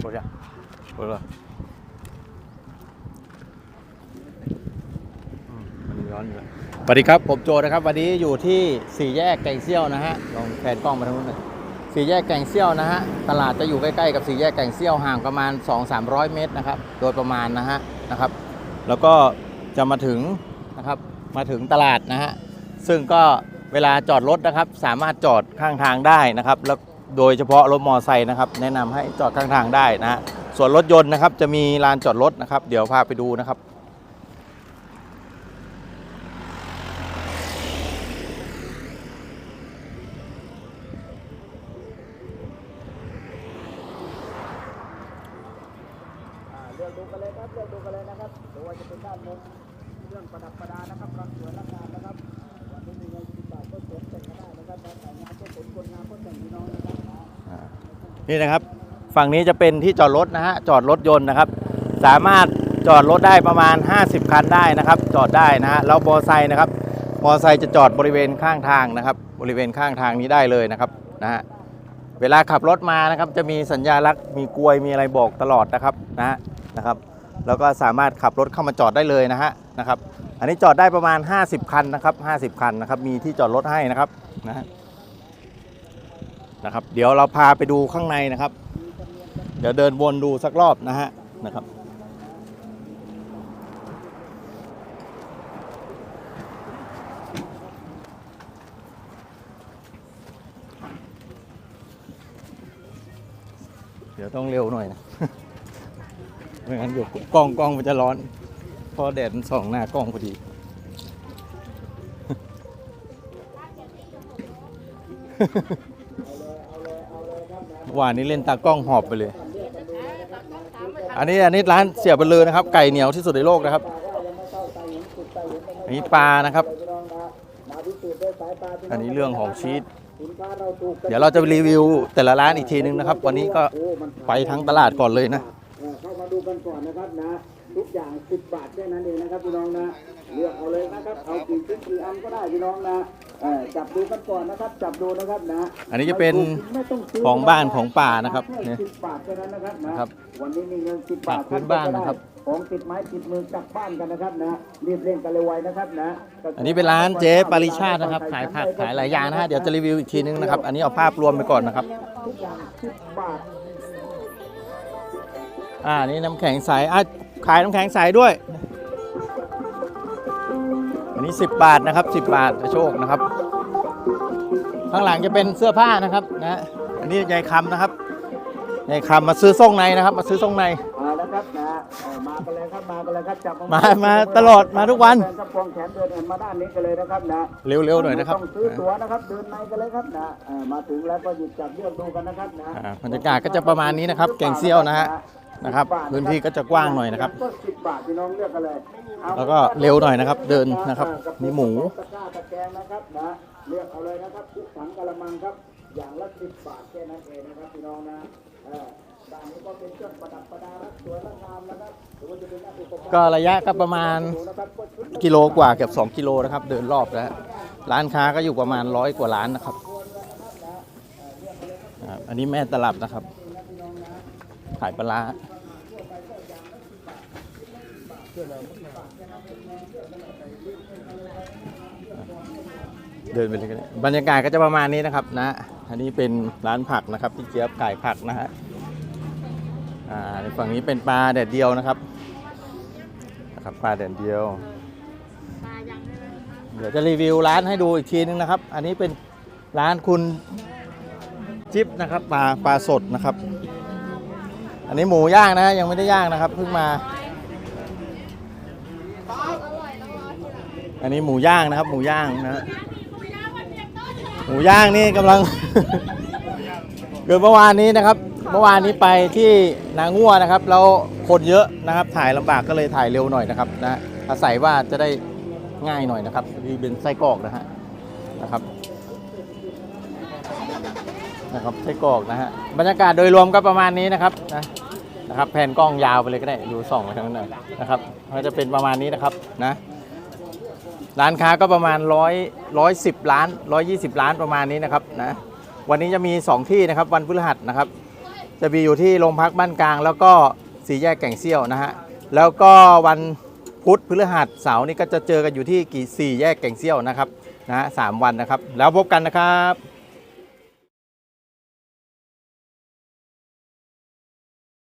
หมดยังหมดแล้วอืมมันร้อนอยู่แล้วสวัสดีครับ ผมโจนะครับ วันนี้อยู่ที่สี่แยกแกงเซี่ยวนะฮะ ลองแผนกล้องมาทางนู้นหน่อยสี่แยกแกงเซี่ยวนะฮะ ตลาดจะอยู่ใกล้ๆกับสี่แยกแกงเซี่ยวห่างประมาณ 2-300 เมตรนะครับ โดยประมาณนะฮะ นะครับ แล้วก็จะมาถึงนะครับ มาถึงตลาดนะฮะ ซึ่งก็เวลาจอดรถนะครับ สามารถจอดข้างทางได้นะครับ แล้ว โดยเฉพาะรถมอเตอร์ไซค์นะครับ แนะนำให้จอดข้างทางได้นะส่วนรถยนต์นะครับ จะมีลานจอดรถนะครับ เดี๋ยวพาไปดูนะครับเลือกดูกันเลยครับเลือกดูกันเลยนะครับหรือว่าจะเป็นด้านมุมเรื่องประดับประดานะครับรักสวยรักงามนะครับ นี่นะครับ ฝั่งนี้จะเป็นที่จอดรถนะฮะจอดรถยนต์นะครับ สามารถจอดรถได้ประมาณ 50 คันได้นะครับ จอดได้นะฮะแล้วมอเตอร์ไซค์นะครับมอเตอร์ไซค์จะจอดบริเวณข้างทางนะครับ บริเวณข้างทางนี้ได้เลยนะครับนะฮะเวลาขับรถมานะครับ จะมีสัญญาลักษณ์มีกลวยมีอะไรบอกตลอดนะครับนะฮะนะครับ แล้วก็สามารถขับรถเข้ามาจอดได้เลยนะฮะนะครับ อันนี้จอดได้ประมาณ 50 คันนะครับ 50 คันนะครับ มีที่จอดรถให้นะครับนะนะครับ เดี๋ยวเราพาไปดูข้างในนะครับ เดี๋ยวเดินวนดูสักรอบนะฮะนะครับเดี๋ยวต้องเร็วหน่อยนะ ไม่งั้นอยู่กล้องกล้องมันจะร้อน พราะแดดมันส่องหน้ากล้องพอดีเมื่อวานนี้เล่นตากล้องหอบไปเลย อันนี้อันนี้ร้านเสียบไปเลยนะครับ ไก่เหนียวที่สุดในโลกนะครับอันนี้ปลานะครับ อันนี้เรื่องของชีสเดี๋ยวเราจะรีวิวแต่ละร้านอีกทีนึงนะครับ วันนี้ก็ไปทั้งตลาดก่อนเลยนะเออเข้ามาดูกันก่อนนะครับนะ ทุกอย่างสิบบาทแค่นั้นเองนะครับพี่น้องนะเลือกเอาเลยนะครับเอากี่ชิ้นกี่อันก็ได้พี่น้องนะเออจับดูกันก่อนนะครับจับดูนะครับนะอันนี้จะเป็นไม่ต้องซื้ของบ้านของป่านะครับแค่เนี่ยสิบบาทแค่นั้นนะครับนะครับวันนี้มีเงินสิบบาทผักพื้นบ้านนะครับของติดไม้ติดมือกลับบ้านกันนะครับนะรีบเร่งกันเลยไวนะครับนะอันนี้เป็นร้านเจ๊ปาริชาตินะครับ ขายผักขายหลายอย่างนะฮะเดี๋ยวจะรีวิวอีกทีนึงนะครับ อันนี้เอาภาพรวมไปก่อนนะครับทุกอย่างสิบบาทอ่านี่น้ำแข็งใสอะ ขายน้ำแข็งใสด้วย อันนี้ 10 บาทนะครับ 10 บาทโชคนะครับ ข้างหลังจะเป็นเสื้อผ้านะครับนะอันนี้ยายคำนะครับยายคำมาซื้อส่งในนะครับ มาซื้อส่งในมาแล้วครับนะเออมากันเลยครับมากันเลยครับจับมามาตลอดมาทุกวันแฟครับควงแขนเดินเอ็นมาด้านนี้กันเลยนะครับนะเร็วๆหน่อยนะครับไม่ต้องซื้อตั๋วนะครับเดินในกันเลยครับนะเออมาถึงแล้วก็หยุดจับเลือกดูกันนะครับนะอ่าบรรยากาศก็จะประมาณนี้นะครับแกงเซี่ยวนะฮะ นะครับ พื้นที่ก็จะกว้างหน่อยนะครับ ก็สิบบาทพี่น้องเลือกกันเลยเอาแล้วก็เร็วหน่อยนะครับเดินนะครับมีหมู ตะกร้าตะแกรงนะครับนะเลือกเอาเลยนะครับทุกถังกะละมังครับอย่างละสิบบาทแค่นั้นเองนะครับพี่น้องนะเออด้านนี้ก็เป็นเครื่องประดับประดารักสวยรักงามนะครับหรือว่าจะเป็นหน้าอุปกรณ์ก็ระยะก็ประมาณนะครับก็ชุดละกิโลกว่าเกือบ2กิโลนะครับ เดินรอบแล้วร้านค้าก็อยู่ประมาณร้อยกว่าร้านนะครับอ่าอันนี้แม่ตลับนะครับ ขายปลาเดินไปเลยก็ได้บรรยากาศก็จะประมาณนี้นะครับนะ อันนี้เป็นร้านผักนะครับพี่เจี๊ยบขายผักนะฮะอ่าในฝั่งนี้เป็นปลาแดดเดียวนะครับนะครับปลาแดดเดียว เดี๋ยวจะรีวิวร้านให้ดูอีกทีนึงนะครับ อันนี้เป็นร้านคุณจิ๊บนะครับปลาปลาสดนะครับ อันนี้หมูย่างนะยังไม่ได้ย่างนะครับเพิ่งมา อันนี้หมูย่างนะครับ หมูย่างนะหมูย่างนี่กำลัง เกิดเมื่อวานนี้นะครับ เมื่อวานนี้ไปที่นางัวนะครับ แล้วคนเยอะนะครับ ถ่ายลำบากก็เลยถ่ายเร็วหน่อยนะครับนะอาศัยว่าจะได้ง่ายหน่อยนะครับนี่เป็นไส้กรอกนะฮะนะครับนะครับไส้กรอกนะฮะบรรยากาศโดยรวมก็ประมาณนี้นะครับนะ นะครับแผ่นกล้องยาวไปเลยก็ได้ดูส่องไปทางนั้นหน่อยนะครับก็จะเป็นประมาณนี้นะครับนะร้านค้าก็ประมาณร้อยร้อยสิบล้านร้อยยี่สิบล้านประมาณนี้นะครับนะวันนี้จะมี 2 ที่นะครับวันพฤหัสนะครับ จะมีอยู่ที่โรงพักบ้านกลาง แล้วก็สี่แยกแก่งเซี่ยวนะฮะแล้วก็วันพุธพฤหัสเสาร์นี่ก็จะเจอกันอยู่ที่กี่สี่แยกแก่งเซี่ยวนะครับนะฮะสามวันนะครับ แล้วพบกันนะครับ